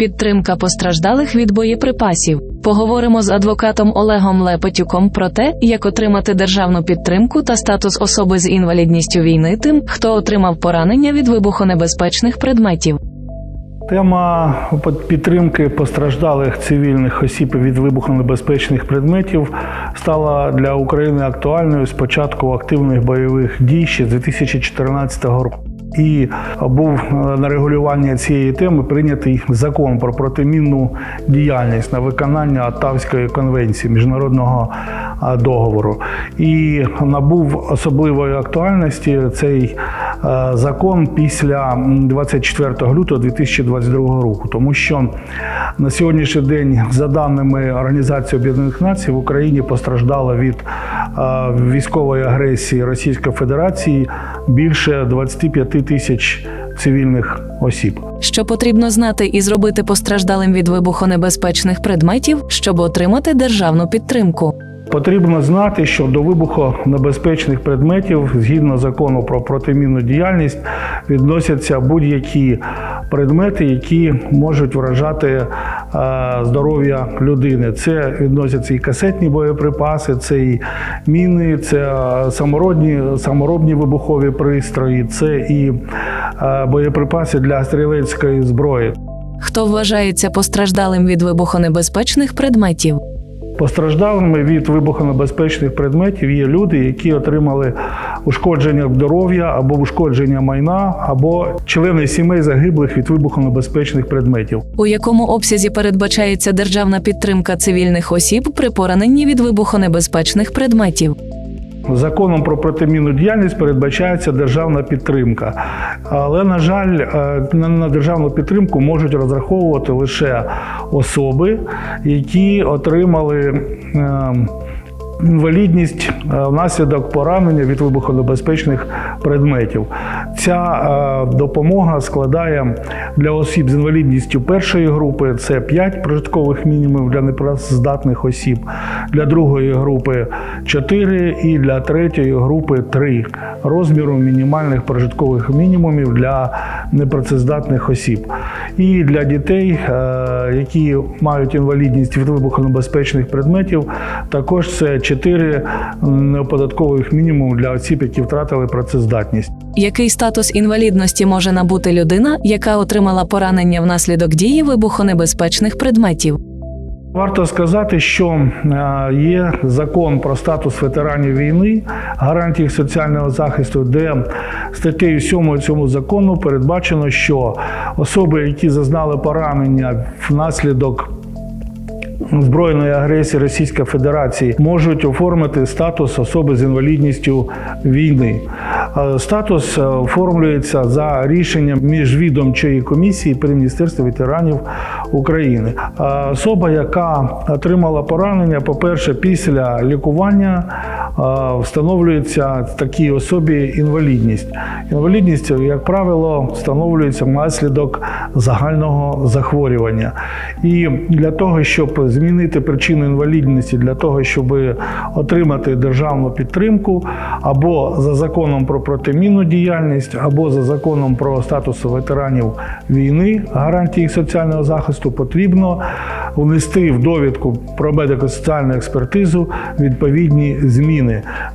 Підтримка постраждалих від боєприпасів. Поговоримо з адвокатом Олегом Лепетюком про те, як отримати державну підтримку та статус особи з інвалідністю війни тим, хто отримав поранення від вибухонебезпечних предметів. Тема підтримки постраждалих цивільних осіб від вибухонебезпечних предметів стала для України актуальною з початку активних бойових дій ще з 2014 року. І був на регулювання цієї теми прийнятий закон про протимінну діяльність на виконання Оттавської конвенції міжнародного договору. І набув особливої актуальності цей е, закон після м, 24 лютого 2022 року, тому що на сьогоднішній день, за даними Організації Об'єднаних Націй, в Україні постраждало від е, військової агресії Російської Федерації більше 25 тисяч цивільних осіб. Що потрібно знати і зробити постраждалим від вибухонебезпечних предметів, щоб отримати державну підтримку. Потрібно знати, що до вибухонебезпечних предметів, згідно закону про протимінну діяльність, відносяться будь-які предмети, які можуть вражати е, здоров'я людини. Це відносяться і касетні боєприпаси, це і міни, це е, саморобні, саморобні вибухові пристрої, це і е, боєприпаси для стрілецької зброї. Хто вважається постраждалим від вибухонебезпечних предметів? Постраждалими від вибухонебезпечних предметів є люди, які отримали ушкодження здоров'я або ушкодження майна, або члени сімей загиблих від вибухонебезпечних предметів. У якому обсязі передбачається державна підтримка цивільних осіб при пораненні від вибухонебезпечних предметів? Законом про протимінну діяльність передбачається державна підтримка, але на жаль, е, на на державну підтримку можуть розраховувати лише особи, які отримали. Інвалідність е, внаслідок поранення від вибухонебезпечних предметів. Ця е, допомога складає для осіб з інвалідністю першої групи це 5 прожиткових мінімумів для непрацездатних осіб, для другої групи 4 і для третьої групи 3 розміру мінімальних прожиткових мінімумів для непрацездатних осіб. І для дітей, е, які мають інвалідність від вибухонебезпечних предметів, також це 4 неоподаткових мінімум для осіб, які втратили працездатність. Який статус інвалідності може набути людина, яка отримала поранення внаслідок дії вибухонебезпечних предметів? Варто сказати, що е, є закон про статус ветеранів війни, гарантії соціального захисту, де статтею 7 цьому закону передбачено, що особи, які зазнали поранення внаслідок збройної агресії Російської Федерації, можуть оформити статус особи з інвалідністю війни. Е, Статус оформлюється за рішенням міжвідомчої комісії при міністерстві ветеранів України. Е, Особа, яка отримала поранення, по-перше, після лікування встановлюється такій особі інвалідність. Інвалідність, як правило, встановлюється внаслідок загального захворювання. І для того, щоб змінити причину інвалідності, для того, щоб отримати державну підтримку, або за законом про протимінну діяльність, або за законом про статус ветеранів війни, гарантії соціального захисту, потрібно внести в довідку про медико-соціальну експертизу відповідні зміни,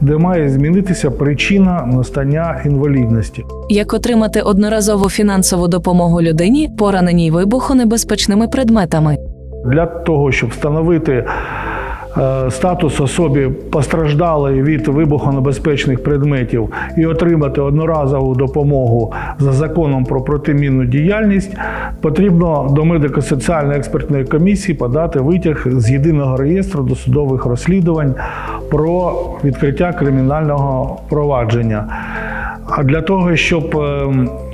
де має змінитися причина настання інвалідності. Як отримати одноразову фінансову допомогу людині, пораненій вибухонебезпечними предметами? Для того, щоб встановити е, статус особі постраждалої від вибухонебезпечних предметів і отримати одноразову допомогу за законом про протимінну діяльність, потрібно до медико-соціальної експертної комісії подати витяг з єдиного реєстру досудових розслідувань про відкриття кримінального провадження. А для того, щоб е,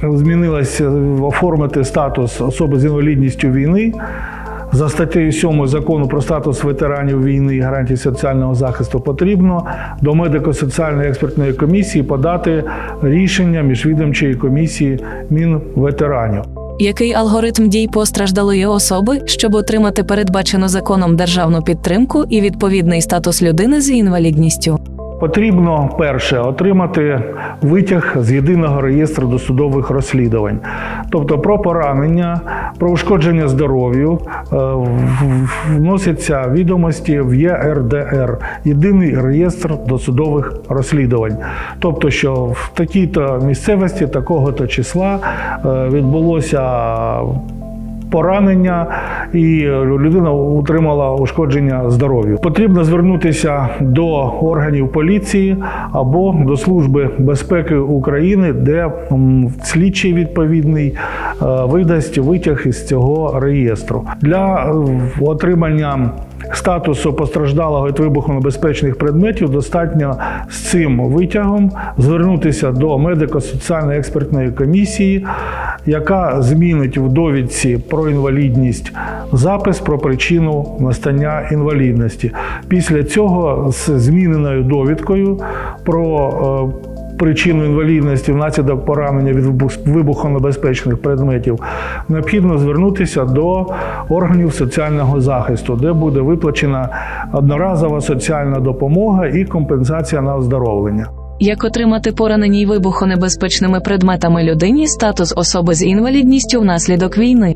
змінилось е, оформити статус особи з інвалідністю війни, за статтею 7 закону про статус ветеранів війни і гарантії соціального захисту потрібно до медико-соціальної експертної комісії подати рішення міжвідомчої комісії Мінветеранів. Який алгоритм дій постраждалої особи, щоб отримати передбачену законом державну підтримку і відповідний статус людини з інвалідністю? Потрібно перше отримати витяг з єдиного реєстру досудових розслідувань, тобто про поранення, про ушкодження здоров'ю е, вносяться відомості в ЄРДР єдиний реєстр досудових розслідувань. Тобто, що в такій-то місцевості такого-то числа е, відбулося поранення, і людина отримала ушкодження здоров'ю. Потрібно звернутися до органів поліції або до Служби безпеки України, де слідчий відповідний е, видасть витяг із цього реєстру для е, отримання. Статусу постраждалого від вибухонебезпечних предметів достатньо з цим витягом звернутися до медико-соціальної експертної комісії, яка змінить в довідці про інвалідність запис про причину настання інвалідності. Після цього з зміненою довідкою про е, причину інвалідності внаслідок поранення від вибух- вибухонебезпечних предметів, необхідно звернутися до органів соціального захисту, де буде виплачена одноразова соціальна допомога і компенсація на оздоровлення. Як отримати поранені й вибухонебезпечними предметами людині статус особи з інвалідністю внаслідок війни?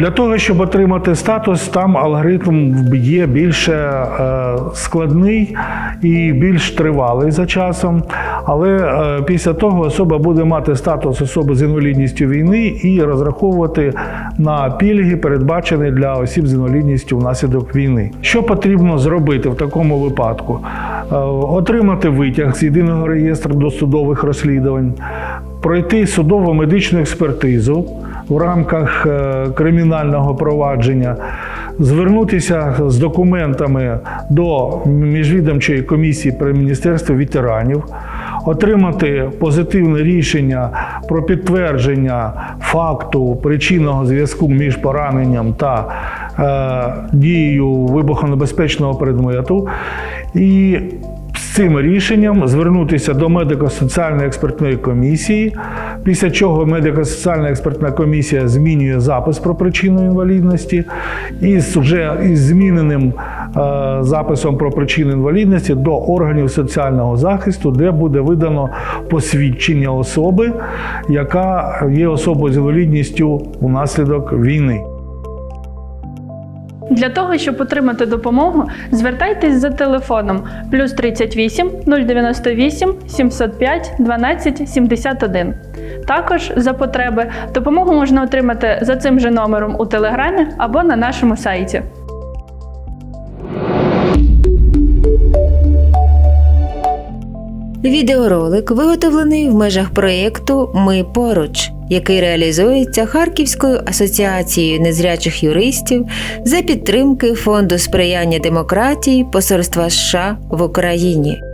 Для того, щоб отримати статус, там алгоритм є більше складний і більш тривалий за часом. Але е, після того особа буде мати статус особи з інвалідністю війни і розраховувати на пільги, передбачені для осіб з інвалідністю внаслідок війни. Що потрібно зробити в такому випадку? Е, Отримати витяг з єдиного реєстру досудових розслідувань, пройти судово медичну експертизу в рамках е, кримінального провадження, звернутися з документами до міжвідомчої комісії при міністерстві ветеранів, отримати позитивне рішення про підтвердження факту причинного зв'язку між пораненням та е, дією вибухонебезпечного предмету. І цим рішенням звернутися до медико-соціальної експертної комісії, після чого медико-соціальна експертна комісія змінює запис про причину інвалідності, і з вже із зміненим е, записом про причину інвалідності до органів соціального захисту, де буде видано посвідчення особи, яка є особою з інвалідністю внаслідок війни. Для того, щоб отримати допомогу, звертайтесь за телефоном плюс 38 098 705 12 71. Також за потреби допомогу можна отримати за цим же номером у телеграмі або на нашому сайті. Відеоролик виготовлений в межах проєкту Ми поруч, який реалізується Харківською асоціацією незрячих юристів за підтримки Фонду сприяння демократії Посольства США в Україні.